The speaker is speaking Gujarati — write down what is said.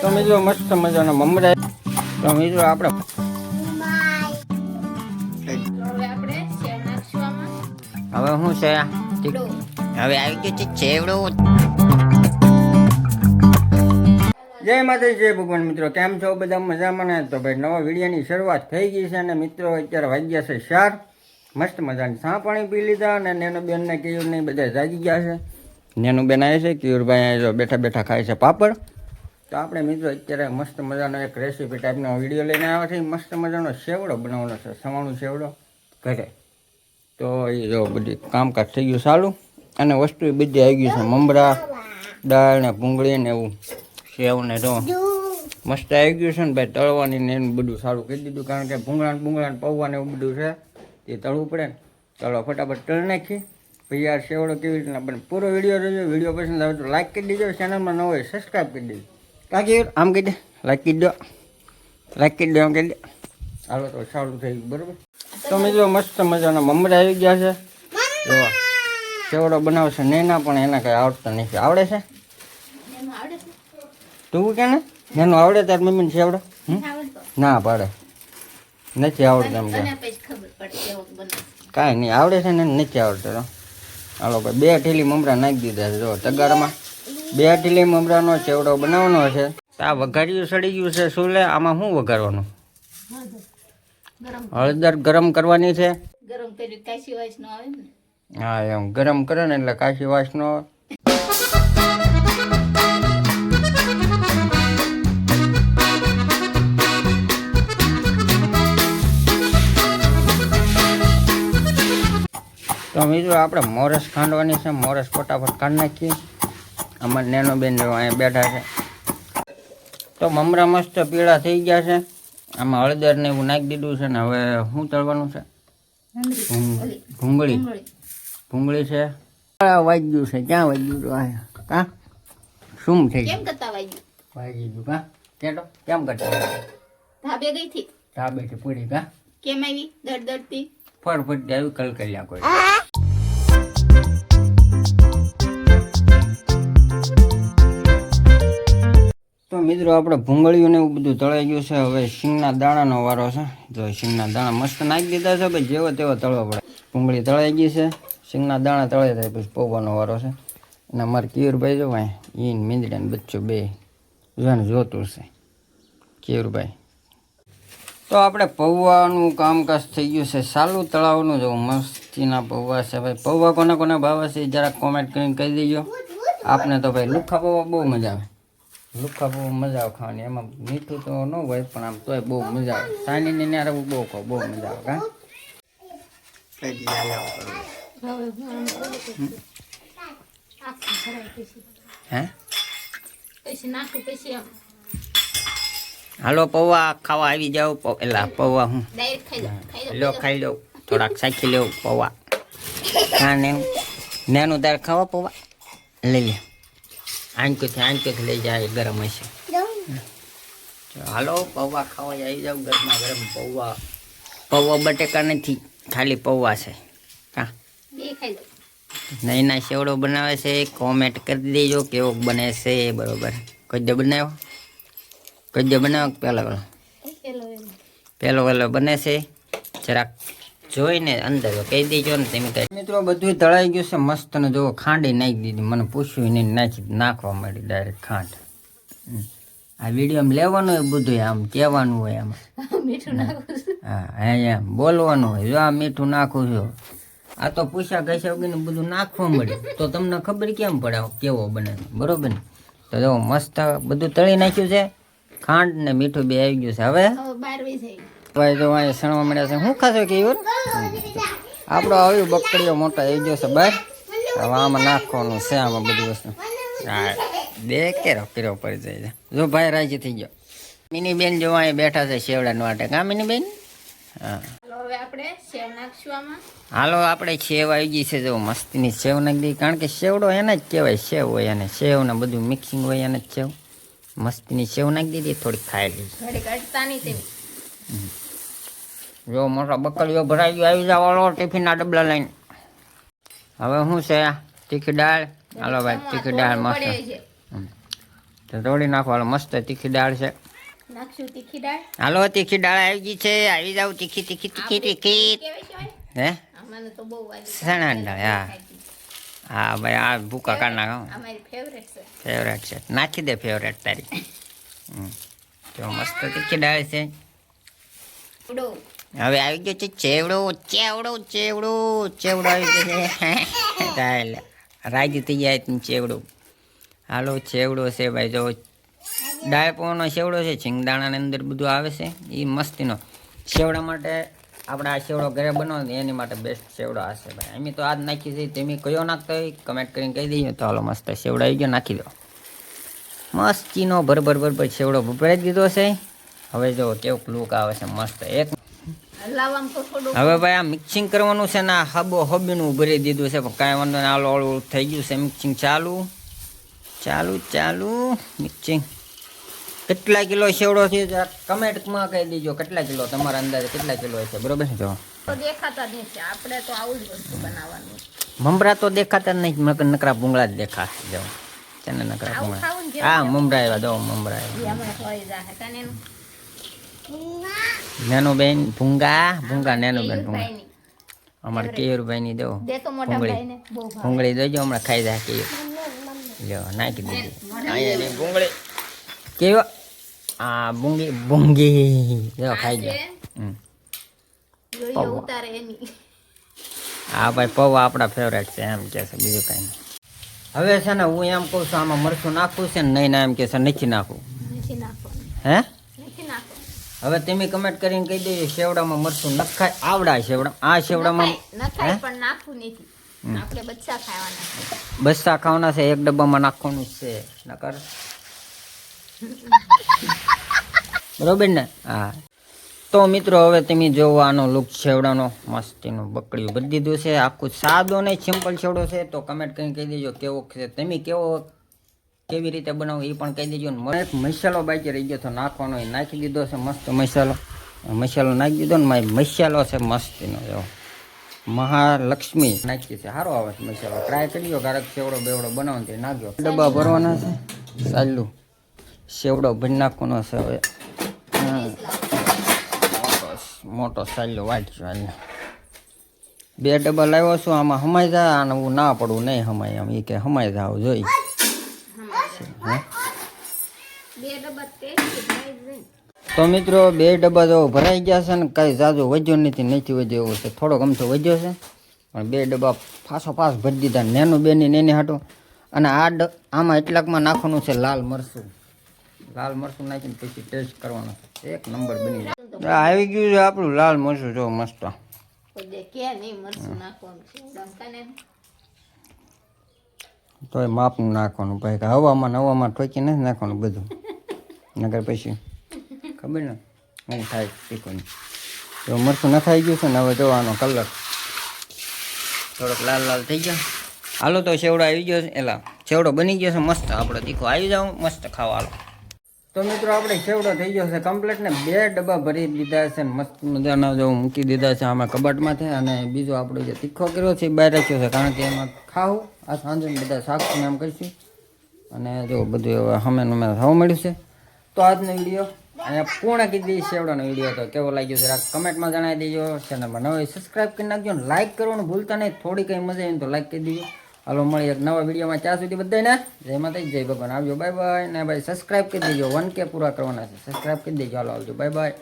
તો જો મસ્ત મજાનો મમરા. તમે જો આપણે હવે શું છે? હવે આવી ગયું છે ચેવડો જય માતાજી જય ભગવાન. મિત્રો કેમ છો? બધા મજામાં ને? તો ભાઈ નવા વિડીયોની શરૂઆત થઈ ગઈ છે અને મિત્રો અત્યારે વાગ્યા છે ચાર. મસ્ત મજાની સા પાણી પી લીધા અને નેનો બેનને કેયુર ને બધા જાગી ગયા છે. નેનું બેન આવે છે કેયુરભાઈ બેઠા બેઠા ખાય છે પાપડ. તો આપણે મિત્રો અત્યારે મસ્ત મજાનો એક રેસીપી ટાઈપનો વીડિયો લઈને આવ્યા છે મસ્ત મજાનો સેવડો બનાવવાનો છે, સવાણું સેવડો ઘરે. તો એ જો બધી કામકાજ થઈ ગયું સારું અને વસ્તુ બધી આવી ગઈ છે, મમરા, દાળ ને ભૂંગળી ને એવું. સેવ ને તો મસ્ત આવી ગયું છે ને ભાઈ, તળવાની ને એનું બધું સારું કરી દીધું. કારણ કે ભૂંગળા ને ભૂંગળા ને પૌવા ને એવું બધું છે, એ તળવું પડે ને. ચાલો ફટાફટ તળી નાખી પછી યાર સેવડો કેવી રીતના બને. પૂરો વીડિયો રહેજો વીડિયો પસંદ આવે તો લાઈક કરી દેજો. ચેનલમાં ન હોય સબસ્ક્રાઈબ કરી દેજો. કાકી આમ કહી દે લાઈક કરી દો લાઈક કરી દો આમ કહી દે હાલો તો સારું થઈ ગયું બરાબર તમે જો મસ્ત મજાના મમરા આવી ગયા છે જો સેવડો બનાવશે નેના પણ એના કંઈ આવડતા નથી આવડે છે એમાં આવડે છે? તું કે ને એનું આવડે તાર મમ્મીને સેવડો હમ? નથી આવડતો? ના પાડે નથી આવડતું એમ કે તને પછી ખબર પડે કેવો બને કાંઈ નહીં આવડે છે ને નથી આવડતું હાલો ભાઈ બે ઠેલી મમરા નાખી દીધા છે જો તગારમાં બે ઠેલી મમરાનો ચેવડો બનાવવાનો છે. આ વઘાર્યું સડી ગયું છે શું લે આમાં શું વઘારવાનું? હળદર ગરમ કરવાની છે. ગરમ કર્યું કાશી વાસ નો આવે ને? હા એમ ગરમ કરે ને એટલે કાશી વાસનો તો મિત્રો આપણે મોરસ ખાંડવાની છે મોરસ ફટાફટ કાઢી નાખીએ. આમાં નેનો બેન જો અહીંયા બેઠા છે. તો મમરા મસ્ત પીળા થઈ ગયા છે. આમાં હળદર ને એવું નાખી દીધું છે ને હવે શું તળવાનું છે? ભૂંગળી. ભૂંગળી. છે. વાગ્યું છે. ક્યાં વાગ્યું હતું કા? શું થઈ કેમ કરતા વાગ્યું? વાગી ગયું કા? કેટો કેમ કરતા ધાબે ગઈ થી? ધાબેથી પૂરી કા? કેમ આવી? દર્દ દડતી ફર ફરતી આવી કલકલ્યા કોઈ મિત્રો, આપણે ભૂંગળીઓને એવું બધું તળાઈ ગયું છે. હવે શીંગના દાણાનો વારો છે. જો શીંગના દાણા મસ્ત નાખી દીધા છે, ભાઈ, જેવો તેવો તળવા પડે. ભૂંગળી તળાઈ ગઈ છે. શીંગના દાણા તળાઈ થાય પછી પૌવાનો વારો છે. અને અમારે કિયુરભાઈ જો ભાઈ, ઈન મીંદડા ને બચ્ચો બે જોને જોતું છે. કિયુરભાઈ તો આપણે પૌવાનું કામકાજ થઈ ગયું છે. સાલું તળાવનું જવું મસ્તીના પૌવા છે. ભાઈ, પૌવા કોને કોને ભાવે છે જરાક કોમેન્ટ કરીને કહી દેજો. આપને તો ભાઈ લુખા પૌવા બહુ મજા આવે. લુખા બહુ મજા આવે ખાવાની. એમાં મીઠું તો ન હોય, પણ આમ તોય બહુ મજા આવે. સાની ને બહુ ખાવ, બહુ મજા આવે કા હાલો, પૌવા ખાવા આવી જાવ પેલા પૌવા હું. લો ખાઈ લો લો ખાઈ લો થોડાક સાખી લેવું, પૌવા. હા, નેનું. નેનું તારે ખાવા, પૌવા? લઈ લે. આંચકોથી આંકથી લઈ જાય ગરમ હશે. હાલો પૌવા ખાવા આવી જાવ ગરમા ગરમ પૌવા. પૌવા બટેકા નથી ખાલી પૌવા છે. હા બે નહીં ના સેવડો બનાવે છે કોમેન્ટ કરી દેજો કેવો બને છે બરોબર. કજ્જો બનાવ્યો? કજ્જો બનાવ્યો પહેલો પહેલો પહેલો વેલો બને છે જરાક જોઈને અંદર કહી દેજો ને તમે કઈ મિત્રો બધું તળાઈ ગયું છે મસ્ત ને જો ખાંડી નાખી દીધી. મને પૂછ્યું નહીં નાખી નાખવા માંડી ડાયરેક્ટ ખાંડ. આ વીડિયો લેવાનું હોય બધું આમ કહેવાનું હોય આમાં. મીઠું હા એમ બોલવાનું હોય. જો આ મીઠું નાખું છું. આ તો પૂછ્યા કશા વગર બધું નાખવા મળ્યું તો તમને ખબર કેમ પડે કેવો બને? બરોબર ને? તો જો મસ્ત બધું તળી નાખ્યું છે. ખાંડ ને મીઠું બે આવી ગયું છે. હવે? ભાઈ જો અહીંયા સણવા મળ્યા છે. શું ખાશો કે એવું આપણો આવ્યું બકડીઓ મોટા આવી ગયો છે બહાર હવે આમાં નાખવાનું છે આમાં બધી વસ્તુ. હા બે કેરો કેરો પડી જાય છે. જો ભાઈ રાજી થઈ ગયો. મિની બેન જો અહીંયા બેઠા છે શેવડા માટે. કા મિની બેન હા. હાલો આપણે સેવ આવી ગઈ છે. જો મસ્તીની સેવ નાખી દઈએ. કારણ કે સેવડો એને જ કહેવાય સેવ હોય અને સેવ ને બધું મિક્સિંગ હોય એને જ સેવ. મસ્તીની સેવ નાખી દીધી થોડીક ખાઈ લીધી ઘડી કાઢતા નહીં તેમ જો મોટા બકરીઓ ભરાઈ ગયો આવી જાવ ટિફિનના ડબલા લઈને. હવે શું છે? તીખી દાળ. હાલો ભાઈ તીખી દાળ મસ્ત. તોડી નાખો મસ્ત તીખી દાળ છે. હાલો તીખી દાળ આવી ગઈ છે. આવી જાવ તીખી તીખી તીખી તીખી. હે? સણાની દાળ, હા. હા ભાઈ આ ભૂકા કાઢ નાખો ફેવરેટ છે. નાખી દે ફેવરેટ તારી. તો મસ્ત તીખી દાળ છે. હવે આવી ગયો છે ચેવડો ચેવડો ચેવડો ચેવડો આવી ગયો છે. રાજી થઈ જાય ચેવડો. હાલો, ચેવડો છે ભાઈ, જો ડાયપોનો શેવડો છે, શિંગદાણાની અંદર બધું આવે છે. એ મસ્તીનો. શેવડા માટે આપણે આ શેવડો ઘરે બનાવો ને એની માટે બેસ્ટ શેવડો હશે ભાઈ. અમે તો આજ નાખી છે, તમે કયો નાખતો હોય કમેન્ટ કરીને કહી દઈએ તો હાલો, મસ્ત સેવડો આવી ગયો, નાખી દો. મસ્તીનો ભરભર ભરભર સેવડો ભભરાઈ દીધો છે. હવે જો કેવું લુક આવે છે, મસ્ત. એક હવે ભાઈ આ મિક્સિંગ કરવાનું છે ને આ હબો હબીનું ભરી દીધું છે પણ કાંઈ વાંધો નહીં આલો આલું થઈ ગયું છે મિક્સિંગ ચાલુ. ચાલુ ચાલુ મિક્સિંગ કેટલા કિલો સેવડો છે? કમેન્ટમાં કહી દેજો કેટલા કિલો? તમારા અંદાજે કેટલા કિલો છે? બરોબર છે? જો. દેખાતા નથી આપણે તો આવું જ વસ્તુ બનાવવાનું. મમરા તો દેખાતા જ નહીં નકર નકરા ભૂંગળા જ દેખાશે જો. તેને નકરા ભૂંગળા. ને હા મમરા આવ્યા દો મમરા આવ્યા. એ હમણાં ફળી જાહે કાને એનું નેનો બેન ભૂંગા ભૂંગા નેનુબેન ભૂંગા. અમારે કેયુરભાઈની દો દે તો મોટા ભૂંગળી. ભૂંગળી દેજો હમણાં ખાઈ જાય કેયું. જો નાખી દીધી. ભૂંગળી. કેવો? આ ભૂંગી ભૂંગી. જો ખાઈ એની. આ ભાઈ પૌવા આપણા ફેવરેટ છે એમ કે છે બીજું કાંઈ નહીં. હવે છે ને હું એમ કહું છું આમાં મરચું નાખવું છે ને નહીં ના એમ કે છે નથી નાખવું. હે? હવે તમે કમેન્ટ કરીને કહી દેજો શેવડામાં મરચું નખાય. આવડા શેવડા. આ શેવડામાં નખાય- પણ નાખવું નથી. આપણે બચ્ચા ખાવાના બચ્ચા ખાવાના છે એક ડબ્બામાં નાખવાનું છે. નકર. બરોબર ને? હા. તો મિત્રો હવે તમે જોવો આનો લુક છેવડાનો મસ્તીનું બકડ્યું બધી દીધું છે. આખું સાદો ને સિમ્પલ છેવડો છે. તો કમેન્ટ કરીને કહી દેજો કેવો છે? તમે કેવો કેવી રીતે બનાવું એ પણ કહી દેજો મને એક મસાલો બાકી રહી ગયો તો નાખવાનો એ નાખી દીધો છે મસ્ત મસાલો. મસાલો નાખી દીધો ને મારી મસાલો છે મસ્તીનો એવો. મહાલક્ષ્મી નાખી છે. સારો આવે મસાલો. ટ્રાય કરજો ક્યારેક સેવડો બેવડો બનાવો તો નાખ્યો. ડબ્બા ભરવાના છે. ચાલુ. સેવડો ભરી નાખવાનો છે હવે. મોટો સાલ્યો વાંચજો હાલ બે ડબ્બા લાવ્યો છું, આમાં હમાઈ જાય અને હું ના પડું, નહીં હમાય આમ એ કે હમાઈ જાવ, જોઈ. તો મિત્રો બે ડબ્બા જો ભરાઈ ગયા છે ને કાંઈ જાજો વધ્યો નથી નથી વધ્યો એવું છે. થોડોક અમથો વધ્યો છે પણ બે ડબ્બા ફાસો ફાસ ભરી દીધા. નેનું બેની નેની હાટું. અને આ આમાં એટલાકમાં નાખવાનું છે લાલ મરચું. લાલ મરચું નાખીને પછી ટેસ્ટ કરવાનો. છે એક નંબર બની જાય. આવી ગયું છે આપણું લાલ મરચું જો મસ્ત. કે નહીં મરચું નાખવાનું છે. તોય માપનું નાખવાનું. પછી કે હવામાં હવામાં ઠોકી નથી નાખવાનું બધું. નગર પછી ખબર ને હું થાય શીખવાનું. તો મરચું નખાઈ ગયું છે ને હવે જોવાનો કલર. થોડોક લાલ લાલ થઈ ગયો. હાલો તો સેવડો આવી ગયો છે. એલા સેવડો બની ગયો છે. મસ્ત. આપણો તીખો આવી જાવ મસ્ત ખાવા હાલો. તો મિત્રો આપણે છેવડો થઈ ગયો છે કમ્પ્લેટ ને બે ડબ્બા ભરી દીધા છે મસ્ત મજાના જો મૂકી દીધા છે આમાં કબાટમાંથી અને બીજો આપણો જે તીખો કર્યો છે એ બહાર રાખ્યો છે કારણ કે એમાં ખાવું, આ સાંજે બધા શાક ને આમ કરીશું. અને જો બધું હવે હમે અમે થવા મળ્યું છે. તો આજનો વીડિયો અહીંયા પૂર્ણ કીધી સેવડાનો વીડિયો. તો કેવો લાગ્યો જરા કમેન્ટમાં જણાવી દેજો. ચેનલમાં નવો સબસ્ક્રાઈબ કરી નાખજો ને લાઈક કરવાનું ભૂલતા નહીં. થોડી કંઈ મજા આવી તો લાઈક કરી દેજો. હાલો મળી એક નવા વિડીયોમાં. ત્યાં સુધી બધાને જય માતા જય ભગવાન. આવજો, બાય બાય. ને ભાઈ સબસ્ક્રાઈબ કરી દેજો. વન કે પૂરા કરવાના છે. સબસ્ક્રાઈબ કરી દેજો. હાલો, આવજો. Bye bye.